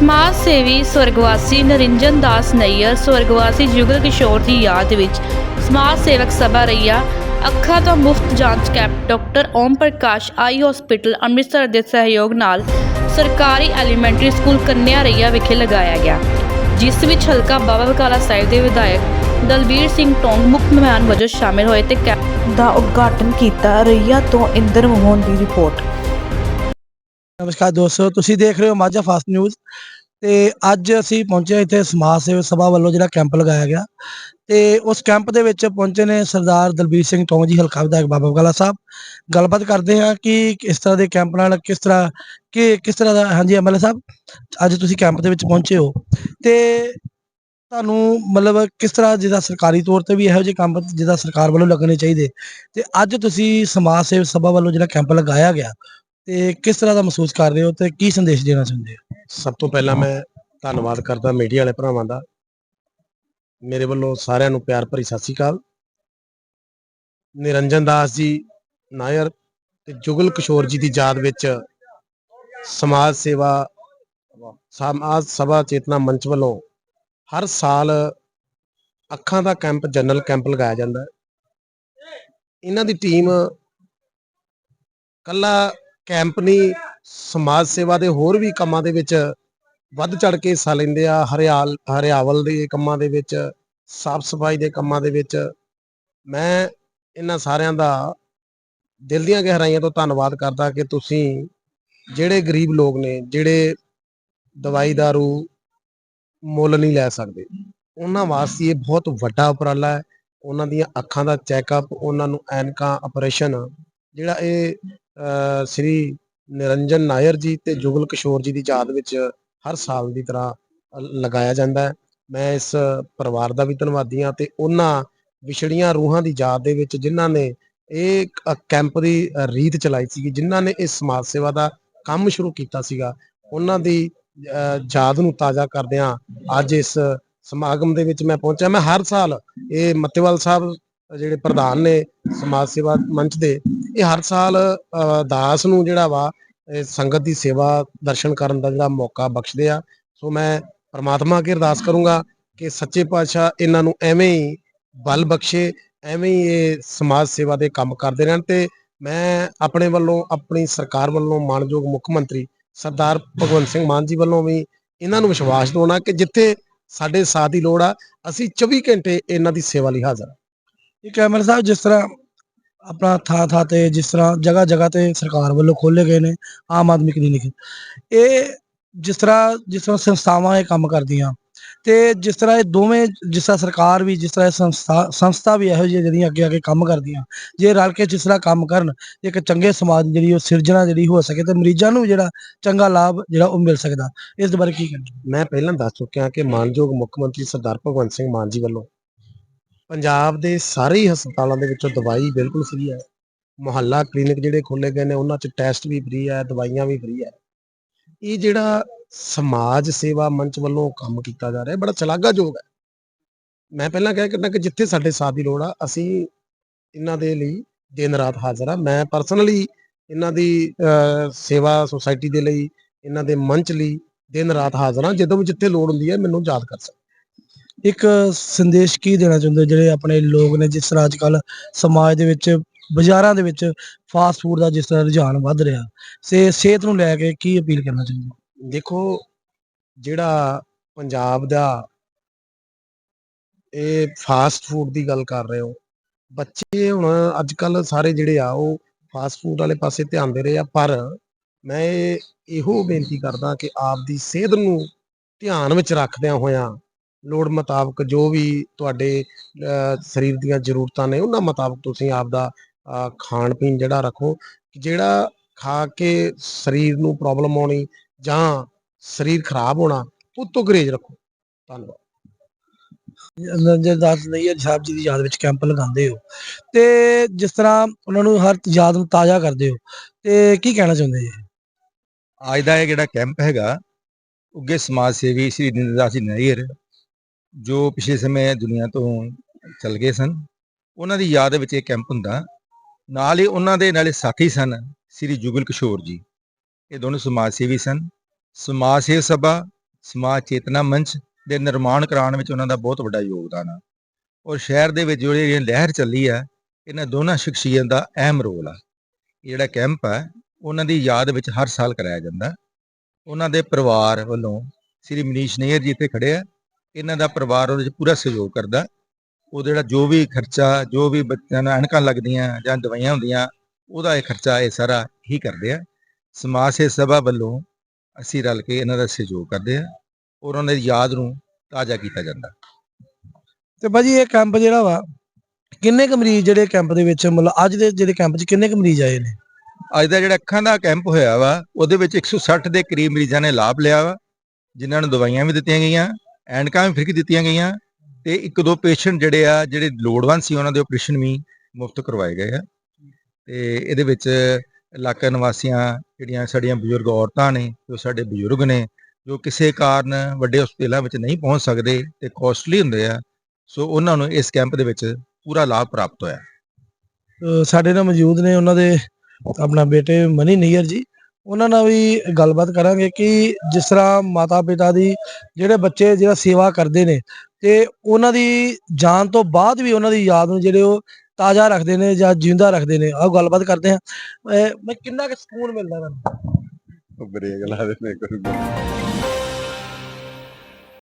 ਸਮਾਜ ਸੇਵੀ ਸਵਰਗਵਾਸੀ ਨਰਿੰਜਨ ਦਾਸ ਨਈਅਰ ਸਵਰਗਵਾਸੀ ਜੁਗਲ ਕਿਸ਼ੋਰ ਦੀ ਯਾਦ ਵਿੱਚ ਸਮਾਜ ਸੇਵਕ ਸਭਾ ਰਈਆ ਅੱਖਾਂ ਦਾ ਮੁਫਤ ਜਾਂਚ camp, doctor Om Prakash eye hospital, Amritsar ਦੇ ਸਹਿਯੋਗ ਨਾਲ ਸਰਕਾਰੀ ਐਲੀਮੈਂਟਰੀ ਸਕੂਲ ਕੰਨਿਆ ਰਈਆ ਵਿਖੇ ਲਗਾਇਆ ਗਿਆ, ਜਿਸ ਵਿੱਚ ਹਲਕਾ ਬਾਬਾ ਬਕਾਲਾ ਸਾਹਿਬ ਦੇ ਵਿਧਾਇਕ ਦਲਬੀਰ ਸਿੰਘ ਟੋਂਗ ਮੁੱਖ ਮਹਿਮਾਨ ਵਜੋਂ ਸ਼ਾਮਿਲ ਹੋਏ ਤੇ ਕੈਂਪ ਦਾ ਉਦਘਾਟਨ ਕੀਤਾ। ਰਈਆ ਤੋਂ ਇੰਦਰ ਮੋਹਨ ਦੀ ਰਿਪੋਰਟ। ਨਮਸਕਾਰ ਦੋਸਤੋ, ਤੁਸੀਂ ਦੇਖ ਰਹੇ ਹੋ ਮਾਝਾ ਫਾਸਟ ਨਿਊਜ਼। ਤੇ ਅੱਜ ਅਸੀਂ ਪਹੁੰਚੇ ਇੱਥੇ ਸਮਾਜ ਸੇਵਕ ਸਭਾ ਵੱਲੋਂ ਜਿਹੜਾ ਕੈਂਪ ਲਗਾਇਆ ਗਿਆ। ਤੇ ਉਸ ਕੈਂਪ ਦੇ ਵਿੱਚ ਪਹੁੰਚੇ ਨੇ ਸਰਦਾਰ ਦਲਬੀਰ ਸਿੰਘ ਟੋਂਗ ਜੀ, ਹਲਕਾ ਵਿਧਾਇਕ ਬਾਬਾ ਬਗਾਲਾ ਸਾਹਿਬ। ਗੱਲਬਾਤ ਕਰਦੇ ਹਾਂ ਕਿ ਇਸ ਤਰ੍ਹਾਂ ਦੇ ਕੈਂਪ ਨਾਲ ਕਿਸ ਤਰ੍ਹਾਂ, ਕਿ ਕਿਸ ਤਰ੍ਹਾਂ ਦਾ, ਹਾਂਜੀ ਐਮਐਲਏ ਸਾਹਿਬ, ਅੱਜ ਤੁਸੀਂ ਕੈਂਪ ਦੇ ਵਿੱਚ ਪਹੁੰਚੇ ਹੋ। ਤੇ ਤੁਹਾਨੂੰ ਮਤਲਬ ਕਿਸ ਤਰ੍ਹਾਂ ਜਿਹਦਾ ਸਰਕਾਰੀ ਤੌਰ ਤੇ ਵੀ ਇਹੋ ਜਿਹੇ ਕੰਮ ਜਿਹਦਾ ਸਰਕਾਰ ਵੱਲੋਂ ਲੱਗਣੇ ਚਾਹੀਦੇ। ਤੇ ਅੱਜ ਤੁਸੀਂ ਸਮਾਜ ਸੇਵਕ ਸਭਾ ਵੱਲੋਂ ਜਿਹੜਾ ਕੈਂਪ ਲਗਾਇਆ ਗਿਆ, ਤੇ ਕਿਸ ਤਰ੍ਹਾਂ ਦਾ ਮਹਿਸੂਸ ਕਰ ਰਹੇ ਹੋ ਤੇ ਕੀ ਸੰਦੇਸ਼ ਦੇਣਾ ਚਾਹੁੰਦੇ ਹੋ? ਸਭ ਤੋਂ ਪਹਿਲਾਂ ਮੈਂ ਧੰਨਵਾਦ ਕਰਦਾ ਮੀਡੀਆ ਵਾਲੇ ਭਰਾਵਾਂ ਦਾ। ਮੇਰੇ ਵੱਲੋਂ ਸਾਰਿਆਂ ਨੂੰ ਪਿਆਰ ਭਰੀ ਸਤਿ ਸ਼੍ਰੀ ਅਕਾਲ। ਨਿਰੰਜਨ ਦਾਸ ਜੀ ਨਾਇਰ ਤੇ ਜੁਗਲ ਕਿਸ਼ੋਰ ਜੀ ਦੀ ਯਾਦ ਵਿੱਚ ਸਮਾਜ ਸੇਵਾ, ਸਮਾਜ ਸਭਾ ਚੇਤਨਾ ਮੰਚ ਵੱਲੋਂ ਹਰ ਸਾਲ ਅੱਖਾਂ ਦਾ ਕੈਂਪ, ਜਨਰਲ ਕੈਂਪ ਲਗਾਇਆ ਜਾਂਦਾ ਹੈ। ਇਹਨਾਂ ਦੀ ਟੀਮ ਕੱਲਾ ਕੈਂਪ ਨਹੀਂ ਸਮਾਜ ਸੇਵਾ ਦੇ ਹੋਰ ਵੀ ਕੰਮਾਂ ਦੇ ਵਿੱਚ ਵੱਧ ਚੜ ਕੇ ਹਿੱਸਾ ਲੈਂਦੇ ਆ ਹਰਿਆਲ ਹਰਿਆਵਲ ਦੇ ਕੰਮਾਂ ਦੇ ਵਿੱਚ ਸਾਫ਼ ਸਫ਼ਾਈ ਦੇ ਕੰਮਾਂ ਦੇ ਵਿੱਚ। ਮੈਂ ਇਹਨਾਂ ਸਾਰਿਆਂ ਦਾ ਦਿਲ ਦੀਆਂ ਗਹਿਰਾਈਆਂ ਤੋਂ ਧੰਨਵਾਦ ਕਰਦਾ ਕਿ ਤੁਸੀਂ ਜਿਹੜੇ ਗਰੀਬ ਲੋਕ ਨੇ ਜਿਹੜੇ ਦਵਾਈ ਦਾਰੂ ਮੁੱਲ ਨਹੀਂ ਲੈ ਸਕਦੇ ਉਹਨਾਂ ਵਾਸਤੇ ਇਹ ਬਹੁਤ ਵੱਡਾ ਉਪਰਾਲਾ ਹੈ। ਉਹਨਾਂ ਦੀਆਂ ਅੱਖਾਂ ਦਾ ਚੈੱਕਅਪ ਉਹਨਾਂ ਨੂੰ ਐਨਕਾਂ ਆਪਰੇਸ਼ਨ ਜਿਹੜਾ ਇਹ ਅਹ, ਸ੍ਰੀ ਨਿਰੰਜਨ ਨਾਇਰ ਜੀ ਤੇ ਜੁਗਲ ਕਿਸ਼ੋਰ ਜੀ ਦੀ ਯਾਦ ਵਿੱਚ ਹਰ ਸਾਲ ਦੀ ਤਰ੍ਹਾਂ ਲਗਾਇਆ ਜਾਂਦਾ ਹੈ। ਮੈਂ ਇਸ ਪਰਿਵਾਰ ਦਾ ਵੀ ਧੰਨਵਾਦੀ ਹਾਂ ਤੇ ਉਹਨਾਂ ਵਿਛੜੀਆਂ ਰੂਹਾਂ ਦੀ ਯਾਦ ਦੇ ਵਿੱਚ ਜਿਨ੍ਹਾਂ ਨੇ ਇਹ ਕੈਂਪ ਦੀ ਰੀਤ ਚਲਾਈ ਸੀ ਜਿਨ੍ਹਾਂ ਨੇ ਇਸ ਸਮਾਜ ਸੇਵਾ ਦਾ ਕੰਮ ਸ਼ੁਰੂ ਕੀਤਾ ਸੀਗਾ। ਉਹਨਾਂ ਦੀ ਯਾਦ ਨੂੰ ਤਾਜ਼ਾ ਕਰਦਿਆਂ ਅੱਜ ਇਸ ਸਮਾਗਮ ਦੇ ਵਿੱਚ ਮੈਂ ਪਹੁੰਚਿਆ। ਮੈਂ ਹਰ ਸਾਲ ਇਹ ਮੱਤੇਵਾਲ ਸਾਹਿਬ ਜਿਹੜੇ ਪ੍ਰਧਾਨ ਨੇ ਸਮਾਜ ਸੇਵਾ ਮੰਚ ਦੇ ਇਹ ਹਰ ਸਾਲ ਅ, ਦਾਸ ਨੂੰ ਜਿਹੜਾ ਵਾ ਇਹ ਸੰਗਤ ਦੀ ਸੇਵਾ ਦਰਸ਼ਨ ਕਰਨ ਦਾ ਜਿਹੜਾ ਮੌਕਾ ਬਖਸ਼ਦੇ ਆ ਸੋ ਮੈਂ ਪਰਮਾਤਮਾ ਅੱਗੇ ਅਰਦਾਸ ਕਰੂੰਗਾ ਕਿ ਸੱਚੇ ਪਾਤਸ਼ਾਹ ਇਹਨਾਂ ਨੂੰ ਐਵੇਂ ਹੀ ਬਲ ਬਖਸ਼ੇ ਐਵੇਂ ਹੀ ਇਹ ਸਮਾਜ ਸੇਵਾ ਦੇ ਕੰਮ ਕਰਦੇ ਰਹਿਣ ਤੇ ਮੈਂ ਆਪਣੇ ਵੱਲੋਂ ਆਪਣੀ ਸਰਕਾਰ ਵੱਲੋਂ ਮਾਨਯੋਗ ਮੁੱਖ ਮੰਤਰੀ ਸਰਦਾਰ ਭਗਵੰਤ ਸਿੰਘ ਮਾਨ ਜੀ ਵੱਲੋਂ ਵੀ ਇਹਨਾਂ ਨੂੰ ਵਿਸ਼ਵਾਸ ਦਿਵਾਉਣਾ ਕਿ ਜਿੱਥੇ ਸਾਡੇ ਸਾਥ ਦੀ ਲੋੜ ਆ ਅਸੀਂ 24 ਘੰਟੇ ਇਹਨਾਂ ਦੀ ਸੇਵਾ ਲਈ ਹਾਜ਼ਰ ਹਾਂ। ਇਹ ਕੈਮਰਾ ਸਾਹਿਬ, ਜਿਸ ਤਰ੍ਹਾਂ ਆਪਣਾ ਥਾਂ ਥਾਂ ਤੇ, ਜਿਸ ਤਰ੍ਹਾਂ ਜਗ੍ਹਾ ਜਗ੍ਹਾ ਤੇ ਸਰਕਾਰ ਵੱਲੋਂ ਖੋਲੇ ਗਏ ਨੇ, ਆਮ ਆਦਮੀ ਕਲੀਨਿਕ ਇਹ ਜਿਸ ਤਰ੍ਹਾਂ ਜਿਸ ਤਰ੍ਹਾਂ ਸੰਸਥਾਵਾਂ ਇਹ ਕੰਮ ਕਰਦੀਆਂ, ਤੇ ਜਿਸ ਤਰ੍ਹਾਂ ਇਹ ਦੋਵੇਂ, ਜਿਸ ਤਰ੍ਹਾਂ ਸਰਕਾਰ ਵੀ, ਜਿਸ ਤਰ੍ਹਾਂ ਇਹ ਸੰਸਥਾ ਸੰਸਥਾ ਵੀ ਇਹੋ ਜਿਹੀਆਂ ਜਿਹੜੀਆਂ ਅੱਗੇ ਅੱਗੇ ਕੰਮ ਕਰਦੀਆਂ, ਜੇ ਰਲ ਕੇ ਜਿਸ ਤਰ੍ਹਾਂ ਕੰਮ ਕਰਨ, ਇੱਕ ਚੰਗੇ ਸਮਾਜ ਦੀ ਜਿਹੜੀ ਉਹ ਸਿਰਜਣਾ ਜਿਹੜੀ ਹੋ ਸਕੇ ਤੇ ਮਰੀਜ਼ਾਂ ਨੂੰ ਜਿਹੜਾ ਚੰਗਾ ਲਾਭ ਜਿਹੜਾ ਉਹ ਮਿਲ ਸਕਦਾ। ਇਸ ਦੇ ਬਾਰੇ ਕੀ ਕਹਿਣਾ ਮੈਂ ਪਹਿਲਾਂ ਦੱਸ ਚੁੱਕਿਆ ਕਿ ਮਾਨਯੋਗ ਮੁੱਖ ਮੰਤਰੀ ਸਰਦਾਰ ਭਗਵੰਤ ਸਿੰਘ ਮਾਨ ਜੀ ਵੱਲੋਂ ਪੰਜਾਬ ਦੇ ਸਾਰੇ ਹੀ ਹਸਪਤਾਲਾਂ ਦੇ ਵਿੱਚੋਂ ਦਵਾਈ ਬਿਲਕੁਲ ਫ੍ਰੀ ਹੈ। ਮੁਹੱਲਾ ਕਲੀਨਿਕ ਜਿਹੜੇ ਖੋਲੇ ਗਏ ਨੇ, ਉਹਨਾਂ 'ਚ ਟੈਸਟ ਵੀ ਫ੍ਰੀ ਹੈ, ਦਵਾਈਆਂ ਵੀ ਫ੍ਰੀ ਹੈ। ਇਹ ਜਿਹੜਾ ਸਮਾਜ ਸੇਵਾ ਮੰਚ ਵੱਲੋਂ ਕੰਮ ਕੀਤਾ ਜਾ ਰਿਹਾ ਬੜਾ ਸ਼ਲਾਘਾਯੋਗ ਹੈ। ਮੈਂ ਪਹਿਲਾਂ ਕਹਿ ਕਰਨਾ ਕਿ ਜਿੱਥੇ ਸਾਡੇ ਸਾਥ ਦੀ ਲੋੜ ਆ, ਅਸੀਂ ਇਹਨਾਂ ਦੇ ਲਈ ਦਿਨ ਰਾਤ ਹਾਜ਼ਰ ਆ। ਮੈਂ ਪਰਸਨਲੀ ਇਹਨਾਂ ਦੀ ਸੇਵਾ ਸੁਸਾਇਟੀ ਦੇ ਲਈ, ਇਹਨਾਂ ਦੇ ਮੰਚ ਲਈ ਦਿਨ ਰਾਤ ਹਾਜ਼ਰ ਹਾਂ ਜਦੋਂ ਵੀ ਜਿੱਥੇ ਲੋੜ ਹੁੰਦੀ ਹੈ, ਮੈਨੂੰ ਯਾਦ ਕਰ ਸਕਦਾ। ਇੱਕ ਸੰਦੇਸ਼ ਕੀ ਦੇਣਾ ਚਾਹੁੰਦੇ ਹੋ? ਜਿਹੜੇ ਆਪਣੇ ਲੋਕ ਨੇ, ਜਿਸ ਤਰ੍ਹਾਂ ਅੱਜ ਕੱਲ ਸਮਾਜ ਦੇ ਵਿੱਚ, ਬਾਜ਼ਾਰਾਂ ਦੇ ਵਿੱਚ ਫਾਸਟ ਫੂਡ ਦਾ ਜਿਸ ਤਰ੍ਹਾਂ ਰੁਝਾਨ ਵੱਧ ਰਿਹਾ। ਸੇ, ਸਿਹਤ ਨੂੰ ਲੈ ਕੇ ਕੀ ਅਪੀਲ ਕਰਨਾ ਚਾਹੁੰਦੇ ਹੋ? ਦੇਖੋ, ਜਿਹੜਾ ਪੰਜਾਬ ਦਾ ਇਹ ਫਾਸਟ ਫੂਡ ਦੀ ਗੱਲ ਕਰ ਰਹੇ ਹੋ, ਬੱਚੇ ਹੁਣ ਅੱਜ ਕੱਲ ਸਾਰੇ ਜਿਹੜੇ ਆ, ਉਹ ਫਾਸਟ ਫੂਡ ਵਾਲੇ ਪਾਸੇ ਧਿਆਨ ਦੇ ਰਹੇ ਆ, ਪਰ ਮੈਂ ਇਹੋ ਬੇਨਤੀ ਕਰਦਾ ਕਿ ਆਪ ਦੀ ਸਿਹਤ ਨੂੰ ਧਿਆਨ ਵਿੱਚ ਰੱਖਦਿਆਂ ਹੋਇਆਂ ਲੋੜ ਮੁਤਾਬਕ ਜੋ ਵੀ ਤੁਹਾਡੇ ਸਰੀਰ ਦੀਆਂ ਜ਼ਰੂਰਤਾਂ ਨੇ ਉਹਨਾਂ ਮੁਤਾਬਕ ਤੁਸੀਂ ਆਪ ਦਾ ਖਾਣ ਪੀਣ ਜਿਹੜਾ ਰੱਖੋ ਜਿਹੜਾ ਖਾ ਕੇ ਸਰੀਰ ਨੂੰ ਪ੍ਰੋਬਲਮ ਆਉਣੀ ਜਾਂ ਸਰੀਰ ਖਰਾਬ ਹੋਣਾ ਉਹ ਤੋਂ ਗਰੇਜ ਰੱਖੋ। ਧੰਨਵਾਦ। ਨਰਿੰਦਰ ਦਾਸ ਨਈਅਰ ਸਾਹਿਬ ਜੀ ਦੀ ਯਾਦ ਵਿੱਚ ਕੈਂਪ ਲਗਾਉਂਦੇ ਹੋ। ਤੇ ਜਿਸ ਤਰ੍ਹਾਂ ਉਹਨਾਂ ਨੂੰ ਹਰ ਯਾਦ ਨੂੰ ਤਾਜ਼ਾ ਕਰਦੇ ਹੋ ਤੇ ਕੀ ਕਹਿਣਾ ਚਾਹੁੰਦੇ ਜੀ? ਅੱਜ ਦਾ ਇਹ ਜਿਹੜਾ ਕੈਂਪ ਹੈਗਾ ਉੱਗੇ ਸਮਾਜ ਸੇਵੀ ਸ੍ਰੀ ਨਿੰਦਦਾਸ ਜੀ ਨਾਇਰ ਜੋ ਪਿਛਲੇ ਸਮੇਂ ਦੁਨੀਆ ਤੋਂ ਚਲ ਗਏ ਸਨ, ਉਹਨਾਂ ਦੀ ਯਾਦ ਵਿੱਚ ਇਹ ਕੈਂਪ ਹੁੰਦਾ, ਨਾਲ ਹੀ ਉਹਨਾਂ ਦੇ ਨਾਲੇ ਸਾਥੀ ਸਨ ਸ੍ਰੀ ਜੁਗਲ ਕਿਸ਼ੋਰ ਜੀ। ਇਹ ਦੋਨੋਂ ਸਮਾਜ ਸੇਵੀ ਸਨ। ਸਮਾਜ ਸੇਵ ਸਭਾ, ਸਮਾਜ ਚੇਤਨਾ ਮੰਚ ਦੇ ਨਿਰਮਾਣ ਕਰਾਉਣ ਵਿੱਚ ਉਹਨਾਂ ਦਾ ਬਹੁਤ ਵੱਡਾ ਯੋਗਦਾਨ ਆ। ਔਰ ਸ਼ਹਿਰ ਦੇ ਵਿੱਚ ਜਿਹੜੀ ਲਹਿਰ ਚੱਲੀ ਆ, ਇਹਨਾਂ ਦੋਨਾਂ ਸ਼ਖਸੀਅਤ ਦਾ ਅਹਿਮ ਰੋਲ ਆ। ਇਹ ਜਿਹੜਾ ਕੈਂਪ ਆ, ਉਹਨਾਂ ਦੀ ਯਾਦ ਵਿੱਚ ਹਰ ਸਾਲ ਕਰਾਇਆ ਜਾਂਦਾ। ਉਹਨਾਂ ਦੇ ਪਰਿਵਾਰ ਵੱਲੋਂ ਸ੍ਰੀ ਮਨੀਸ਼ ਨੇਰ ਜੀ ਇੱਥੇ ਖੜੇ ਆ। ਇਹਨਾਂ ਦਾ ਪਰਿਵਾਰ ਉਹਦੇ ਵਿੱਚ ਪੂਰਾ ਸਹਿਯੋਗ ਕਰਦਾ ਉਹ ਜਿਹੜਾ ਜੋ ਵੀ ਖਰਚਾ ਜੋ ਵੀ ਬੱਚਿਆਂ ਨੂੰ ਐਨਕਾਂ ਲੱਗਦੀਆਂ ਜਾਂ ਦਵਾਈਆਂ ਹੁੰਦੀਆਂ ਉਹਦਾ ਇਹ ਖਰਚਾ ਇਹ ਸਾਰਾ ਹੀ ਕਰਦੇ ਆ। ਸਮਾਜ ਸੇਵਾ ਸਭਾ ਵੱਲੋਂ ਅਸੀਂ ਰਲ ਕੇ ਇਹਨਾਂ ਦਾ ਸਹਿਯੋਗ ਕਰਦੇ ਆ ਔਰ ਉਹਨਾਂ ਦੀ ਯਾਦ ਨੂੰ ਤਾਜ਼ਾ ਕੀਤਾ ਜਾਂਦਾ। ਤੇ ਭਾਜੀ ਇਹ ਕੈਂਪ ਜਿਹੜਾ ਵਾ ਕਿੰਨੇ ਕੁ ਮਰੀਜ਼ ਜਿਹੜੇ ਕੈਂਪ ਦੇ ਵਿੱਚ ਮਤਲਬ ਅੱਜ ਦੇ ਜਿਹੜੇ ਕੈਂਪ 'ਚ ਕਿੰਨੇ ਕੁ ਮਰੀਜ਼ ਆਏ ਨੇ? ਅੱਜ ਦਾ ਜਿਹੜਾ ਅੱਖਾਂ ਦਾ ਕੈਂਪ ਹੋਇਆ ਵਾ ਉਹਦੇ ਵਿੱਚ 160 ਦੇ ਕਰੀਬ ਮਰੀਜ਼ਾਂ ਨੇ ਲਾਭ ਲਿਆ ਵਾ ਜਿਨ੍ਹਾਂ ਨੂੰ ਦਵਾਈਆਂ ਵੀ ਦਿੱਤੀਆਂ ਗਈਆਂ ਐਨਕਾਂ ਵੀ ਫ੍ਰੀ ਦਿੱਤੀਆਂ ਗਈਆਂ ਤੇ ਇੱਕ ਦੋ ਪੇਸ਼ੈਂਟ ਜਿਹੜੇ ਆ, ਜਿਹੜੇ ਲੋੜਵੰਦ ਸੀ ਉਹਨਾਂ ਦੇ ਆਪਰੇਸ਼ਨ ਵੀ ਮੁਫਤ ਕਰਵਾਏ ਗਏ ਆ। ਤੇ ਇਹਦੇ ਵਿੱਚ ਇਲਾਕਾ ਨਿਵਾਸੀਆਂ, ਜਿਹੜੀਆਂ ਸਾਡੀਆਂ ਬਜ਼ੁਰਗ ਔਰਤਾਂ ਨੇ, ਜੋ ਸਾਡੇ ਬਜ਼ੁਰਗ ਨੇ, ਜੋ ਕਿਸੇ ਕਾਰਨ ਵੱਡੇ ਹਸਪਤਾਲਾਂ ਵਿੱਚ ਨਹੀਂ ਪਹੁੰਚ ਸਕਦੇ ਤੇ ਕੋਸਟਲੀ ਹੁੰਦੇ ਆ, ਸੋ ਉਹਨਾਂ ਨੂੰ ਇਸ ਕੈਂਪ ਦੇ ਵਿੱਚ ਪੂਰਾ ਲਾਭ ਪ੍ਰਾਪਤ ਹੋਇਆ। ਸਾਡੇ ਨਾਲ ਮੌਜੂਦ ਨੇ ਉਹਨਾਂ ਦੇ ਆਪਣਾ ਬੇਟੇ ਮਨੀ ਨਈਅਰ ਜੀ। ਉਹਨਾਂ ਨਾਲ ਵੀ ਗੱਲਬਾਤ ਕਰਾਂਗੇ ਕਿ ਜਿਸ ਤਰ੍ਹਾਂ ਮਾਤਾ ਪਿਤਾ ਦੀ ਜਿਹੜੇ ਬੱਚੇ ਜਿਹੜਾ ਸੇਵਾ ਕਰਦੇ ਨੇ ਤੇ ਉਹਨਾਂ ਦੀ ਜਾਨ ਤੋਂ ਬਾਅਦ ਵੀ ਉਹਨਾਂ ਦੀ ਯਾਦ ਨੂੰ ਜਿਹੜੇ ਉਹ ਤਾਜ਼ਾ ਰੱਖਦੇ ਨੇ ਜਾਂ ਜਿੰਦਾ ਰੱਖਦੇ ਨੇ ਆਹ ਗੱਲਬਾਤ ਕਰਦੇ ਆ ਮੈਂ ਕਿੰਨਾ ਕੁ ਸਕੂਨ ਮਿਲਦਾ ਤੁਹਾਨੂੰ? ਬੜੀ ਗੱਲਾਂ ਦੇ ਮੇਰੇ ਕੋਲ